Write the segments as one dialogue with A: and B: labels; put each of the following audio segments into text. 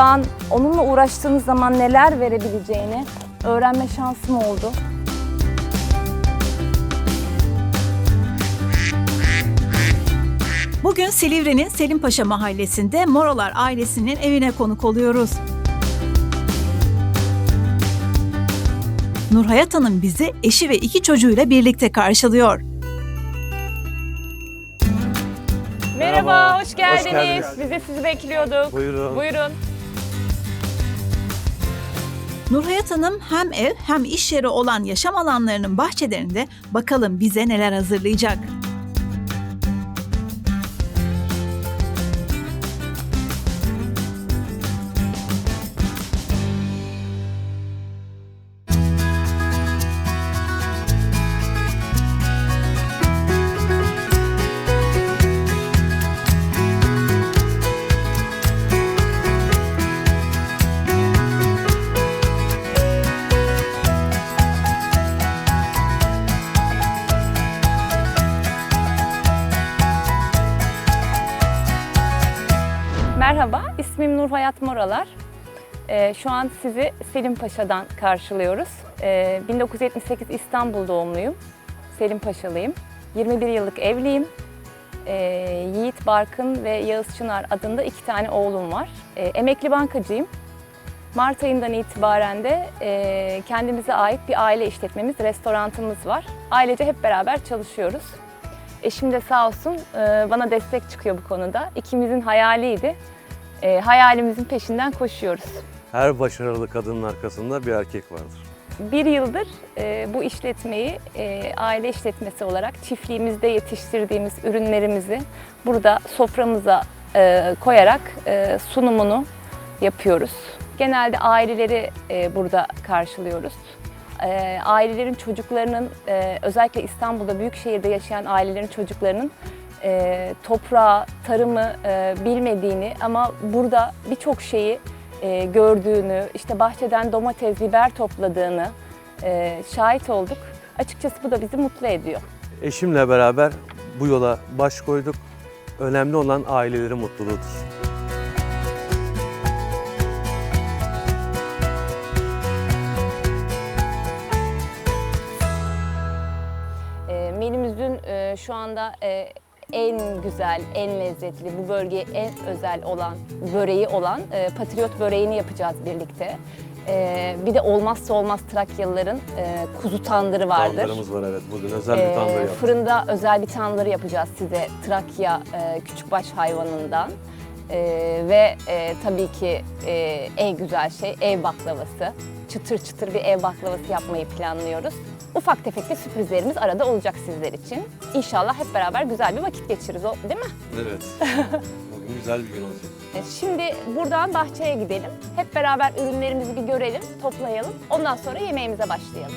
A: toprağın onunla uğraştığınız zaman neler verebileceğini öğrenme şansım oldu.
B: Bugün Silivri'nin Selimpaşa mahallesinde Morolar ailesinin evine konuk oluyoruz. Nurhayat Hanım bizi eşi ve iki çocuğuyla birlikte karşılıyor.
A: Merhaba,
C: Merhaba,
A: hoş geldiniz. Biz de sizi bekliyorduk.
C: Buyurun.
A: Buyurun.
B: Nurhayat Hanım hem ev hem iş yeri olan yaşam alanlarının bahçelerinde bakalım bize neler hazırlayacak.
A: Merhaba, ismim Nur Hayat Moralar. Ee, şu an sizi Selim Paşa'dan karşılıyoruz. Ee, 1978 İstanbul doğumluyum. Selim Paşalıyım. 21 yıllık evliyim. Ee, Yiğit Barkın ve Yağız Çınar adında iki tane oğlum var. Ee, emekli bankacıyım. Mart ayından itibaren de e, kendimize ait bir aile işletmemiz, restorantımız var. Ailece hep beraber çalışıyoruz. Eşim de sağ olsun e, bana destek çıkıyor bu konuda. İkimizin hayaliydi. E, hayalimizin peşinden koşuyoruz.
C: Her başarılı kadının arkasında bir erkek vardır.
A: Bir yıldır e, bu işletmeyi e, aile işletmesi olarak çiftliğimizde yetiştirdiğimiz ürünlerimizi burada soframıza e, koyarak e, sunumunu yapıyoruz. Genelde aileleri e, burada karşılıyoruz. E, ailelerin çocuklarının, e, özellikle İstanbul'da büyük şehirde yaşayan ailelerin çocuklarının e, toprağı, tarımı e, bilmediğini ama burada birçok şeyi e, gördüğünü, işte bahçeden domates, biber topladığını e, şahit olduk. Açıkçası bu da bizi mutlu ediyor.
C: Eşimle beraber bu yola baş koyduk. Önemli olan ailelerin mutluluğudur.
A: E, menümüzün e, şu anda e, en güzel, en lezzetli, bu bölgeye en özel olan böreği olan e, patriot böreğini yapacağız birlikte. E, bir de olmazsa olmaz Trakyalıların e, kuzu tandırı vardır.
C: Tandırımız var evet. Bugün özel bir
A: Ee,
C: tandır yaptık.
A: Fırında özel bir tandır yapacağız size Trakya e, küçükbaş hayvanından. Ee, ve e, tabii ki e, en güzel şey ev baklavası. Çıtır çıtır bir ev baklavası yapmayı planlıyoruz. Ufak tefek de sürprizlerimiz arada olacak sizler için. İnşallah hep beraber güzel bir vakit geçiririz, o- değil mi?
C: Evet. Bugün güzel bir gün olacak.
A: E, Şimdi buradan bahçeye gidelim. Hep beraber ürünlerimizi bir görelim, toplayalım. Ondan sonra yemeğimize başlayalım.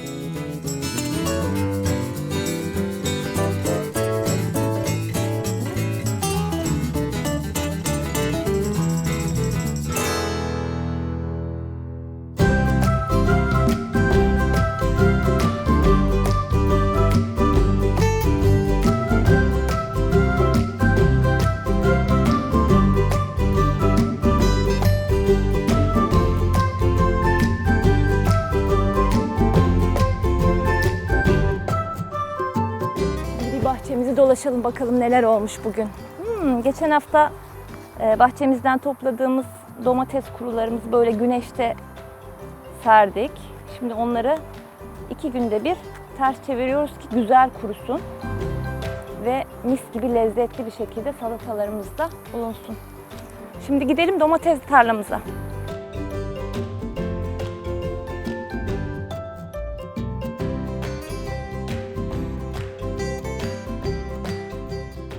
A: Dolaşalım bakalım neler olmuş bugün. Hmm, geçen hafta e, bahçemizden topladığımız domates kurularımızı böyle güneşte serdik. Şimdi onları iki günde bir ters çeviriyoruz ki güzel kurusun. Ve mis gibi lezzetli bir şekilde salatalarımızda bulunsun. Şimdi gidelim domates tarlamıza.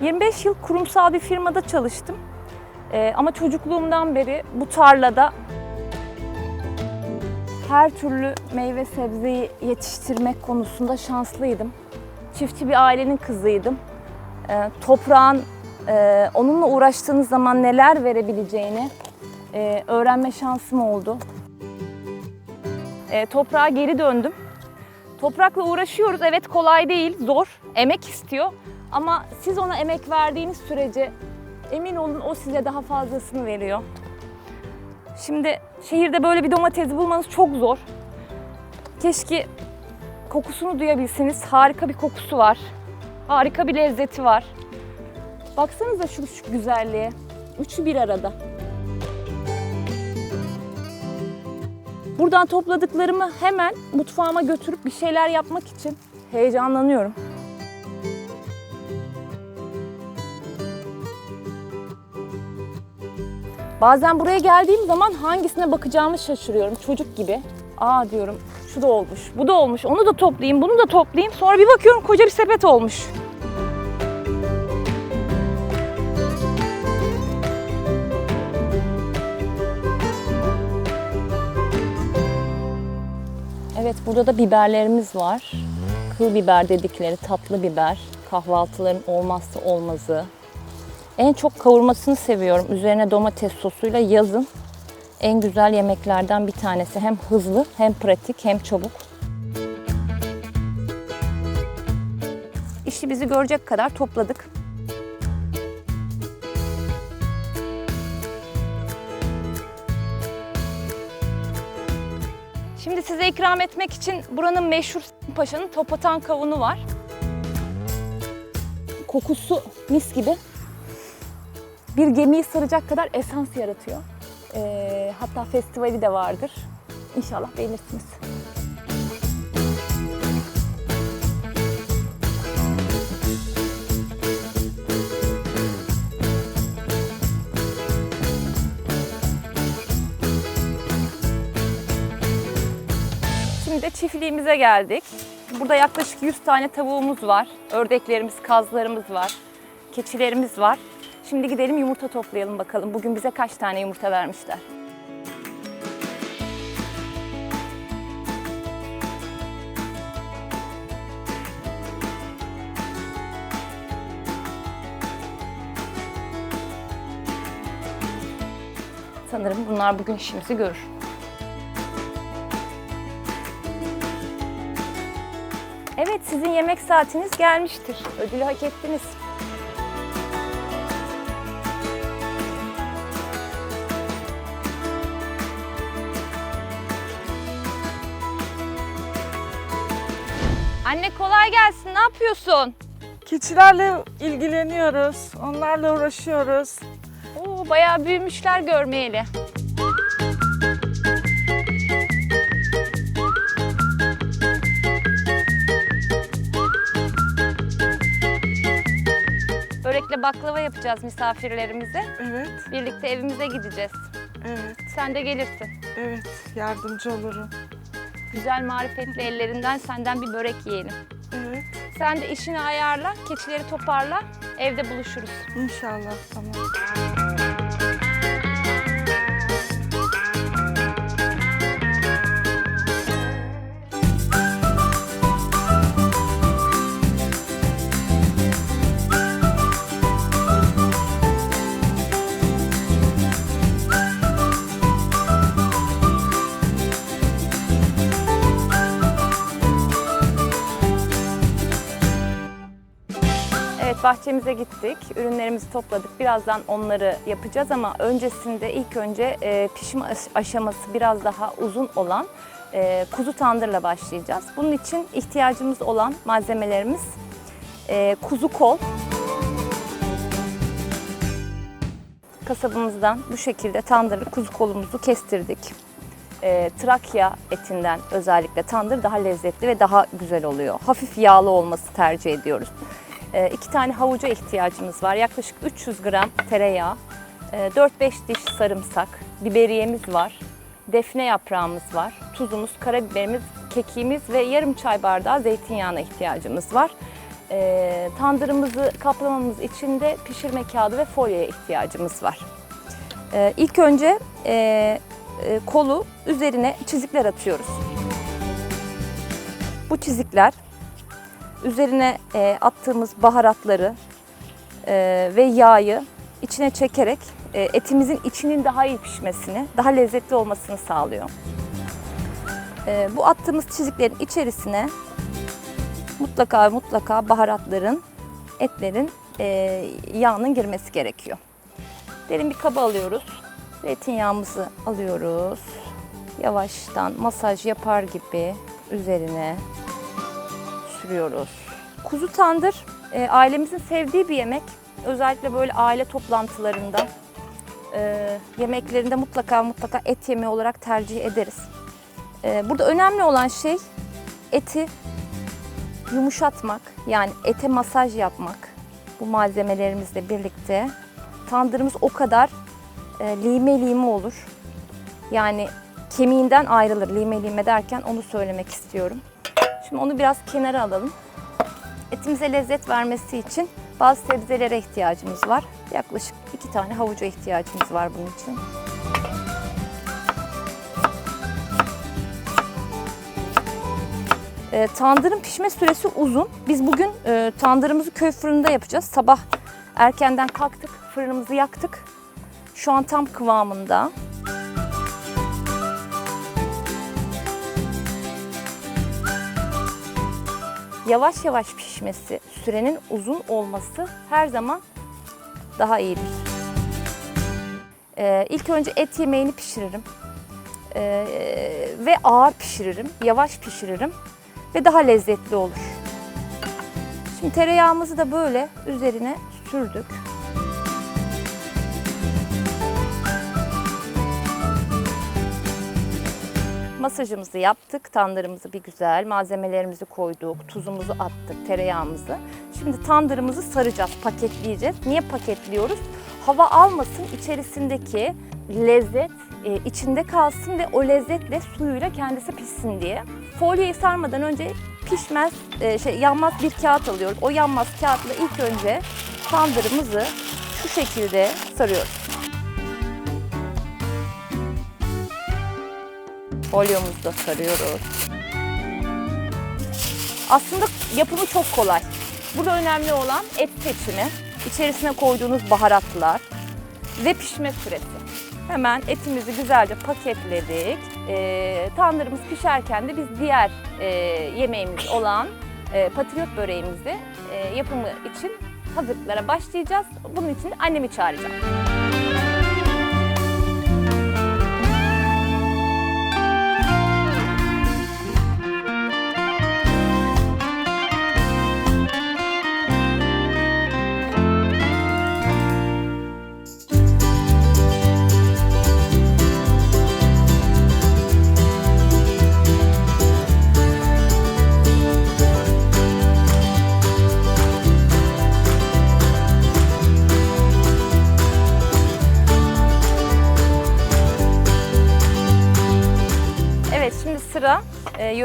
A: ...25 yıl kurumsal bir firmada çalıştım. Ee, ama çocukluğumdan beri bu tarlada her türlü meyve sebzeyi yetiştirmek konusunda şanslıydım. Çiftçi bir ailenin kızıydım. Ee, toprağın e, onunla uğraştığınız zaman neler verebileceğini e, öğrenme şansım oldu. E, toprağa geri döndüm. Toprakla uğraşıyoruz. Evet kolay değil, zor, emek istiyor. Ama siz ona emek verdiğiniz sürece emin olun o size daha fazlasını veriyor. Şimdi şehirde böyle bir domates bulmanız çok zor. Keşke kokusunu duyabilseniz. Harika bir kokusu var. Harika bir lezzeti var. Baksanıza şu, şu güzelliğe. Üçü bir arada. Buradan topladıklarımı hemen mutfağıma götürüp bir şeyler yapmak için heyecanlanıyorum. Bazen buraya geldiğim zaman hangisine bakacağımı şaşırıyorum çocuk gibi. Aa diyorum şu da olmuş, bu da olmuş, onu da toplayayım, bunu da toplayayım. Sonra bir bakıyorum koca bir sepet olmuş. Evet burada da biberlerimiz var. Kıl biber dedikleri tatlı biber. Kahvaltıların olmazsa olmazı. En çok kavurmasını seviyorum. Üzerine domates sosuyla yazın en güzel yemeklerden bir tanesi. Hem hızlı hem pratik hem çabuk. İşi bizi görecek kadar topladık. Şimdi size ikram etmek için buranın meşhur Paşa'nın topatan kavunu var. Kokusu mis gibi. Bir gemiyi saracak kadar esans yaratıyor. Ee, hatta festivali de vardır. İnşallah beğenirsiniz. Şimdi de çiftliğimize geldik. Burada yaklaşık 100 tane tavuğumuz var. Ördeklerimiz, kazlarımız var. Keçilerimiz var. Şimdi gidelim yumurta toplayalım bakalım. Bugün bize kaç tane yumurta vermişler. Sanırım bunlar bugün işimizi görür. Evet, sizin yemek saatiniz gelmiştir. Ödülü hak ettiniz. Yapıyorsun?
D: Keçilerle ilgileniyoruz. Onlarla uğraşıyoruz.
A: Oo, bayağı büyümüşler görmeyeli. Börekle baklava yapacağız misafirlerimize.
D: Evet,
A: Birlikte evimize gideceğiz.
D: evet,
A: Sen de gelirsin.
D: evet. Yardımcı olurum.
A: Güzel marifetli ellerinden senden bir börek yiyelim.
D: Evet,
A: Sen de işini ayarla, keçileri toparla, evde buluşuruz.
D: inşallah. Tamam.
A: Evet bahçemize gittik. Ürünlerimizi topladık. Birazdan onları yapacağız ama öncesinde ilk önce e, pişim aş- aşaması biraz daha uzun olan e, kuzu tandırla başlayacağız. Bunun için ihtiyacımız olan malzemelerimiz e, kuzu kol. Kasabımızdan bu şekilde tandırlı kuzu kolumuzu kestirdik. Trakya etinden özellikle tandır daha lezzetli ve daha güzel oluyor. Hafif yağlı olması tercih ediyoruz. E, iki tane havuca ihtiyacımız var. Yaklaşık 300 gram tereyağı, e, 4-5 diş sarımsak, biberiyemiz var, defne yaprağımız var, tuzumuz, karabiberimiz, kekiğimiz ve yarım çay bardağı zeytinyağına ihtiyacımız var. E, tandırımızı kaplamamız için de pişirme kağıdı ve folyoya ihtiyacımız var. E, ilk önce e, e, kolu üzerine çizikler atıyoruz. Bu çizikler üzerine e, attığımız baharatları e, ve yağı içine çekerek e, etimizin içinin daha iyi pişmesini, daha lezzetli olmasını sağlıyor. E, bu attığımız çiziklerin içerisine mutlaka mutlaka baharatların, etlerin e, yağının girmesi gerekiyor. Derin bir kaba alıyoruz. Zeytinyağımızı alıyoruz. Yavaştan masaj yapar gibi üzerine sürüyoruz. Kuzu tandır e, ailemizin sevdiği bir yemek. Özellikle böyle aile toplantılarında e, yemeklerinde mutlaka mutlaka et yemeği olarak tercih ederiz. E, burada önemli olan şey eti yumuşatmak yani ete masaj yapmak bu malzemelerimizle birlikte tandırımız o kadar e, lime lime olur. Yani kemiğinden ayrılır lime lime derken onu söylemek istiyorum. Şimdi onu biraz kenara alalım. Etimize lezzet vermesi için bazı sebzelere ihtiyacımız var. Yaklaşık iki tane havuca ihtiyacımız var bunun için. E, tandırın pişme süresi uzun. Biz bugün e, tandırımızı köy fırında yapacağız. Sabah erkenden kalktık, fırınımızı yaktık. Şu an tam kıvamında. Yavaş yavaş pişmesi, sürenin uzun olması her zaman daha iyidir. Ee, ilk önce et yemeğini pişiririm. Ee, ve ağır pişiririm, yavaş pişiririm ve daha lezzetli olur. Şimdi tereyağımızı da böyle üzerine sürdük. Masajımızı yaptık, tandırımızı bir güzel, malzemelerimizi koyduk, tuzumuzu attık, tereyağımızı. Şimdi tandırımızı saracağız, paketleyeceğiz. Niye paketliyoruz? Hava almasın, içerisindeki lezzet e, içinde kalsın ve o lezzetle suyuyla kendisi pişsin diye. Folyeyi sarmadan önce pişmez, e, şey yanmaz bir kağıt alıyoruz. O yanmaz kağıtla ilk önce tandırımızı şu şekilde sarıyoruz. Folyomuzu sarıyoruz. Aslında yapımı çok kolay. Burada önemli olan et seçimi, içerisine koyduğunuz baharatlar ve pişme süresi. Hemen etimizi güzelce paketledik. Ee, tandırımız pişerken de biz diğer e, yemeğimiz olan e, patriot böreğimizi e, yapımı için hazırlıklara başlayacağız. Bunun için annemi çağıracağım.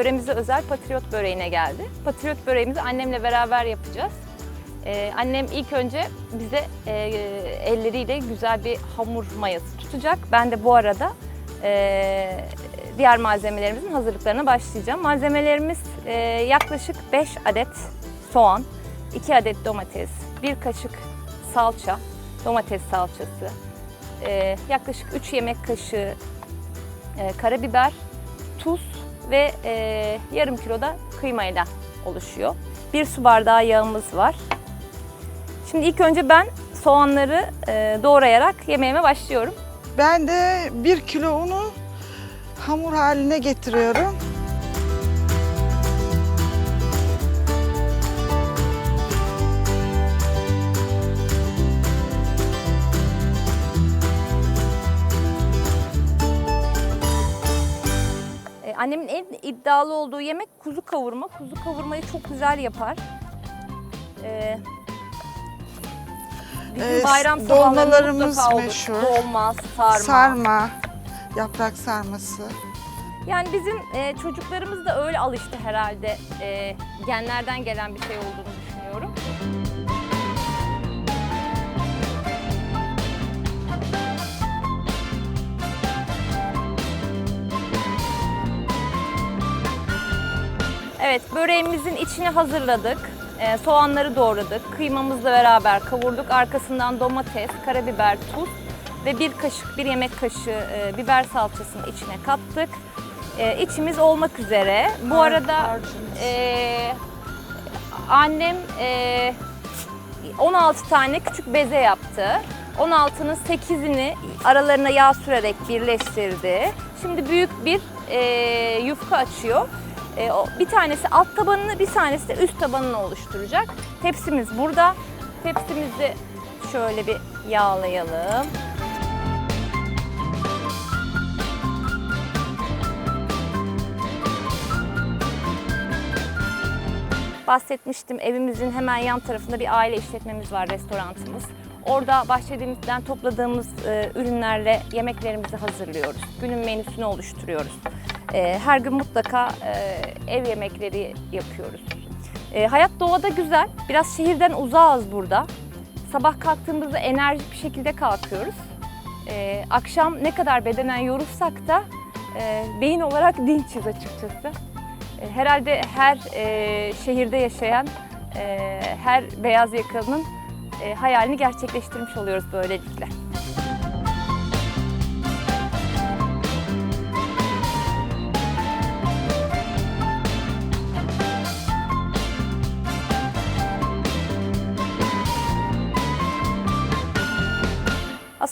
A: Yöremize özel patriot böreğine geldi. Patriot böreğimizi annemle beraber yapacağız. E, annem ilk önce bize e, elleriyle güzel bir hamur mayası tutacak. Ben de bu arada e, diğer malzemelerimizin hazırlıklarına başlayacağım. Malzemelerimiz e, yaklaşık 5 adet soğan, 2 adet domates, 1 kaşık salça, domates salçası, e, yaklaşık 3 yemek kaşığı e, karabiber, tuz ve e, yarım kilo da kıymayla oluşuyor. Bir su bardağı yağımız var. Şimdi ilk önce ben soğanları e, doğrayarak yemeğime başlıyorum.
D: Ben de bir kilo unu hamur haline getiriyorum.
A: Annemin en iddialı olduğu yemek kuzu kavurma. Kuzu kavurmayı çok güzel yapar. E, bizim
D: Ee,
A: bayram sabahları
D: dolmalarımız
A: mutlaka olur.
D: meşhur.
A: Dolma, sarma.
D: Sarma, yaprak sarması.
A: Yani bizim e, çocuklarımız da öyle alıştı herhalde. E, genlerden gelen bir şey olduğunu düşünüyorum. Evet, böreğimizin içini hazırladık. E, soğanları doğradık. Kıymamızla beraber kavurduk. Arkasından domates, karabiber, tuz ve bir kaşık, bir yemek kaşığı e, biber salçasını içine kattık. E, içimiz olmak üzere. Bu
D: Har-
A: arada
D: harcımız.
A: e, annem e, 16 tane küçük beze yaptı. 16'nın 8'ini aralarına yağ sürerek birleştirdi. Şimdi büyük bir e, yufka açıyor. E, o, bir tanesi alt tabanını, bir tanesi de üst tabanını oluşturacak. Tepsimiz burada. Tepsimizi şöyle bir yağlayalım. bahsetmiştim. Evimizin hemen yan tarafında bir aile işletmemiz var, restorantımız. Orada bahçemizden topladığımız e, ürünlerle yemeklerimizi hazırlıyoruz. Günün menüsünü oluşturuyoruz. E, her gün mutlaka e, ev yemekleri yapıyoruz. E, hayat doğada güzel. Biraz şehirden uzağız burada. Sabah kalktığımızda enerjik bir şekilde kalkıyoruz. E, akşam ne kadar bedenen yorulsak da e, beyin olarak dinçiz açıkçası. Herhalde her e, şehirde yaşayan her beyaz yakalının hayalini gerçekleştirmiş oluyoruz böylelikle.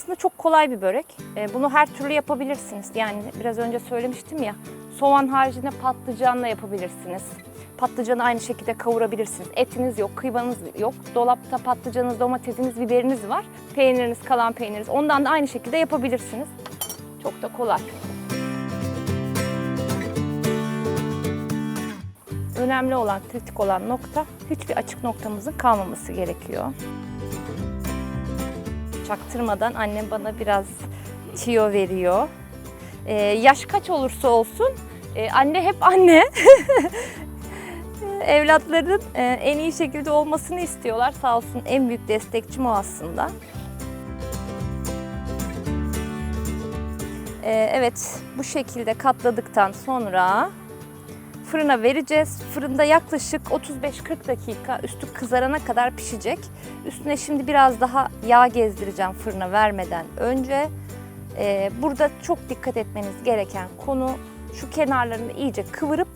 A: Aslında çok kolay bir börek. E, Bunu her türlü yapabilirsiniz. Yani biraz önce söylemiştim ya, soğan haricinde patlıcanla yapabilirsiniz. Patlıcanı aynı şekilde kavurabilirsiniz. Etiniz yok, kıymanız yok. Dolapta patlıcanınız, domatesiniz, biberiniz var. Peyniriniz, kalan peyniriniz. Ondan da aynı şekilde yapabilirsiniz. Çok da kolay. Önemli olan, kritik olan nokta hiçbir açık noktamızın kalmaması gerekiyor. Çaktırmadan annem bana biraz tiyo veriyor. Ee, yaş kaç olursa olsun e, anne hep anne. Evlatların e, en iyi şekilde olmasını istiyorlar. Sağ olsun en büyük destekçim o aslında. Ee, evet bu şekilde katladıktan sonra fırına vereceğiz. Fırında yaklaşık 35-40 dakika üstü kızarana kadar pişecek. Üstüne şimdi biraz daha yağ gezdireceğim fırına vermeden önce. Ee, burada çok dikkat etmeniz gereken konu şu kenarlarını iyice kıvırıp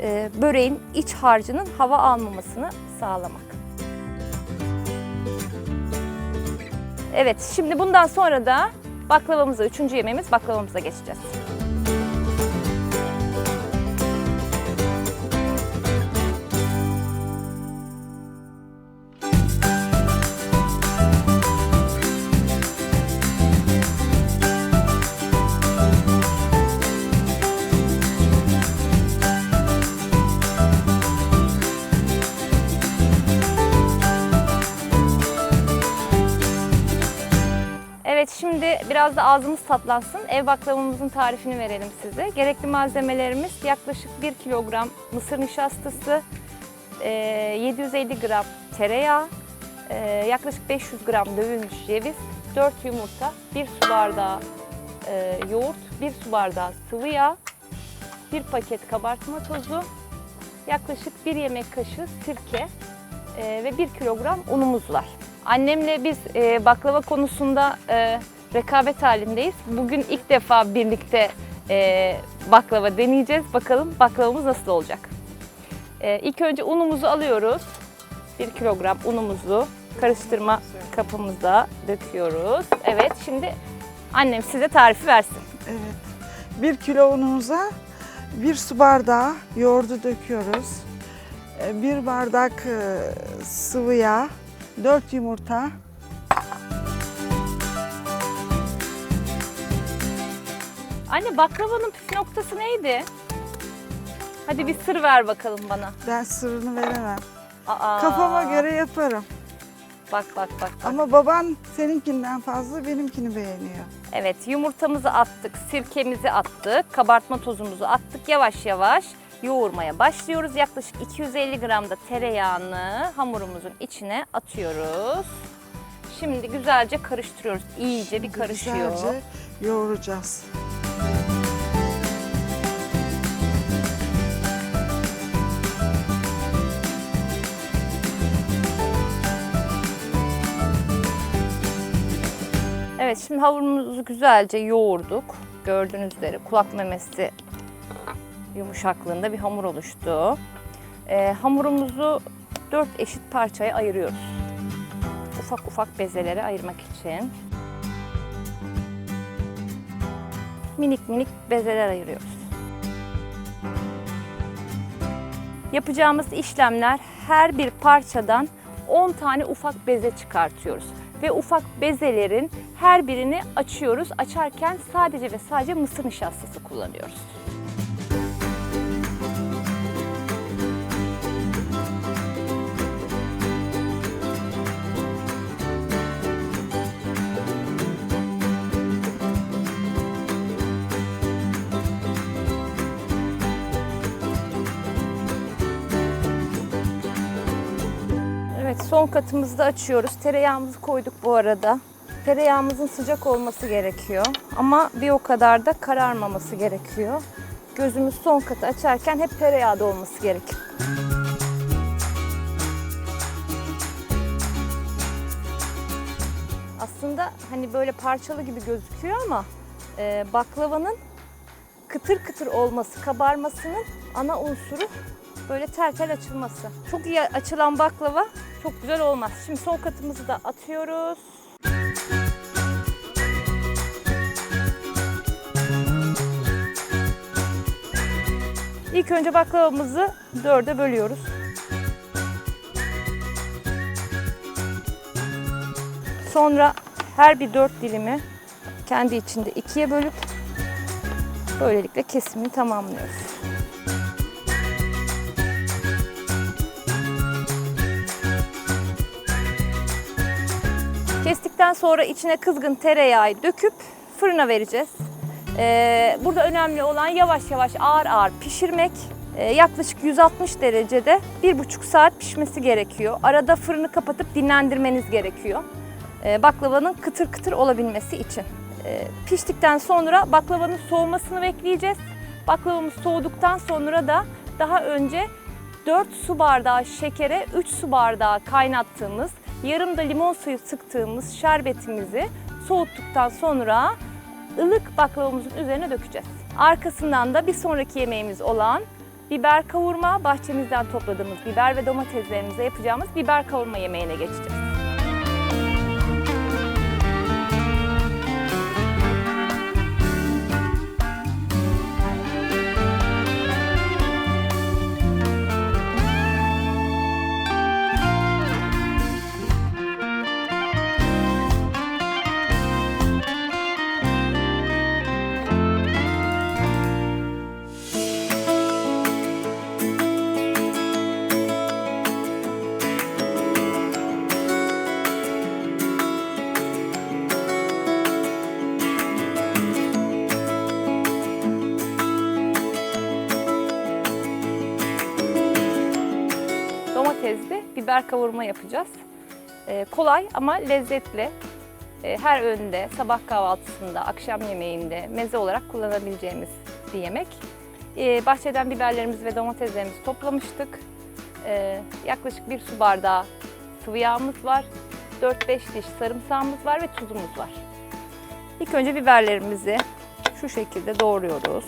A: e, böreğin iç harcının hava almamasını sağlamak. Evet, şimdi bundan sonra da baklavamıza, üçüncü yemeğimiz baklavamıza geçeceğiz. Biraz da ağzımız tatlansın. Ev baklavamızın tarifini verelim size. Gerekli malzemelerimiz yaklaşık 1 kilogram mısır nişastası, e, 750 gram tereyağı, e, yaklaşık 500 gram dövülmüş ceviz, 4 yumurta, 1 su bardağı e, yoğurt, 1 su bardağı sıvı yağ, 1 paket kabartma tozu, yaklaşık 1 yemek kaşığı sirke e, ve 1 kilogram unumuz var. Annemle biz e, baklava konusunda e, rekabet halindeyiz. Bugün ilk defa birlikte e, baklava deneyeceğiz. Bakalım baklavamız nasıl olacak. E, ilk önce unumuzu alıyoruz. 1 kilogram unumuzu karıştırma kapımıza döküyoruz. Evet şimdi annem size tarifi versin.
D: Evet. Bir kilo unumuza bir su bardağı yoğurdu döküyoruz. E, Bir bardak e, sıvı yağ, dört yumurta,
A: Anne baklavanın püf noktası neydi? Hadi bir sır ver bakalım bana.
D: ben sırrını veremem.
A: Aa,
D: Kafama göre yaparım.
A: Bak bak bak. bak.
D: Ama baban seninkinden fazla benimkini beğeniyor.
A: Evet yumurtamızı attık, sirkemizi attık, kabartma tozumuzu attık. Yavaş yavaş yoğurmaya başlıyoruz. Yaklaşık 250 gram da tereyağını hamurumuzun içine atıyoruz. Şimdi güzelce karıştırıyoruz. İyice bir karışıyor.
D: Güzelce yoğuracağız.
A: Evet şimdi hamurumuzu güzelce yoğurduk. Gördüğünüz üzere kulak memesi yumuşaklığında bir hamur oluştu. Ee, hamurumuzu dört eşit parçaya ayırıyoruz. Ufak ufak bezelere ayırmak için. Minik minik bezeler ayırıyoruz. Yapacağımız işlemler her bir parçadan 10 tane ufak beze çıkartıyoruz. Ve ufak bezelerin her birini açıyoruz. Açarken sadece ve sadece mısır nişastası kullanıyoruz. Son katımızı da açıyoruz. Tereyağımızı koyduk bu arada. Tereyağımızın sıcak olması gerekiyor. Ama bir o kadar da kararmaması gerekiyor. Gözümüz son katı açarken hep tereyağda olması gerekiyor. Aslında hani böyle parçalı gibi gözüküyor ama e, baklavanın kıtır kıtır olması, kabarmasının ana unsuru böyle tel tel açılması. Çok iyi açılan baklava çok güzel olmaz. Şimdi son katımızı da atıyoruz. İlk önce baklavamızı dörde bölüyoruz. Sonra her bir dört dilimi kendi içinde ikiye bölüp böylelikle kesimini tamamlıyoruz. Kestikten sonra içine kızgın tereyağı döküp fırına vereceğiz. Ee, burada önemli olan yavaş yavaş ağır ağır pişirmek. Ee, yaklaşık 160 derecede 1,5 saat pişmesi gerekiyor. Arada fırını kapatıp dinlendirmeniz gerekiyor. Ee, baklavanın kıtır kıtır olabilmesi için. Ee, piştikten sonra baklavanın soğumasını bekleyeceğiz. Baklavamız soğuduktan sonra da daha önce 4 su bardağı şekere 3 su bardağı kaynattığımız, yarım da limon suyu sıktığımız şerbetimizi soğuttuktan sonra ılık baklavamızın üzerine dökeceğiz. Arkasından da bir sonraki yemeğimiz olan biber kavurma, bahçemizden topladığımız biber ve domateslerimize yapacağımız biber kavurma yemeğine geçeceğiz. Biber kavurma yapacağız. Ee, kolay ama lezzetli. Ee, her öğünde, sabah kahvaltısında, akşam yemeğinde meze olarak kullanabileceğimiz bir yemek. Ee, bahçeden biberlerimizi ve domateslerimizi toplamıştık. Ee, yaklaşık bir su bardağı sıvı yağımız var. 4-5 diş sarımsağımız var ve tuzumuz var. İlk önce biberlerimizi şu şekilde doğruyoruz.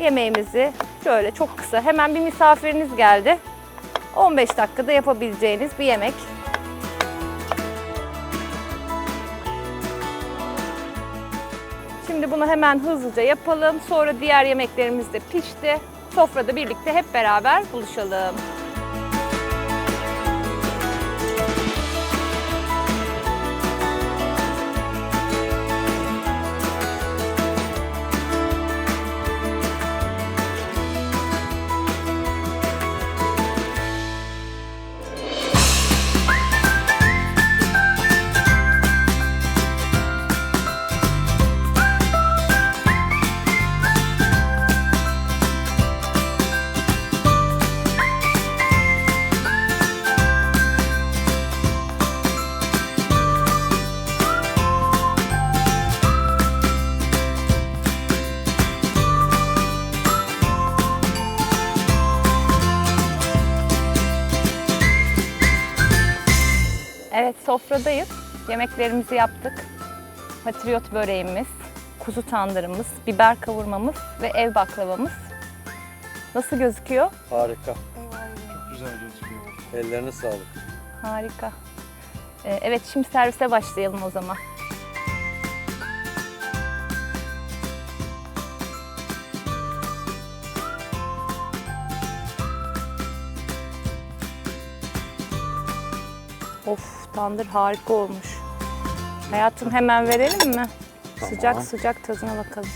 A: Yemeğimizi şöyle çok kısa hemen bir misafiriniz geldi. 15 dakikada yapabileceğiniz bir yemek. Şimdi bunu hemen hızlıca yapalım. Sonra diğer yemeklerimiz de pişti. Sofrada birlikte hep beraber buluşalım. Sofradayız. Yemeklerimizi yaptık. Patriot böreğimiz, kuzu tandırımız, biber kavurmamız ve ev baklavamız. Nasıl gözüküyor?
C: Harika.
E: Güzel gözüküyor.
C: Ellerine sağlık.
A: Harika. Ee, evet şimdi servise başlayalım o zaman. Of tandır harika olmuş. Hayatım hemen verelim mi? Sıcak sıcak tadına bakalım.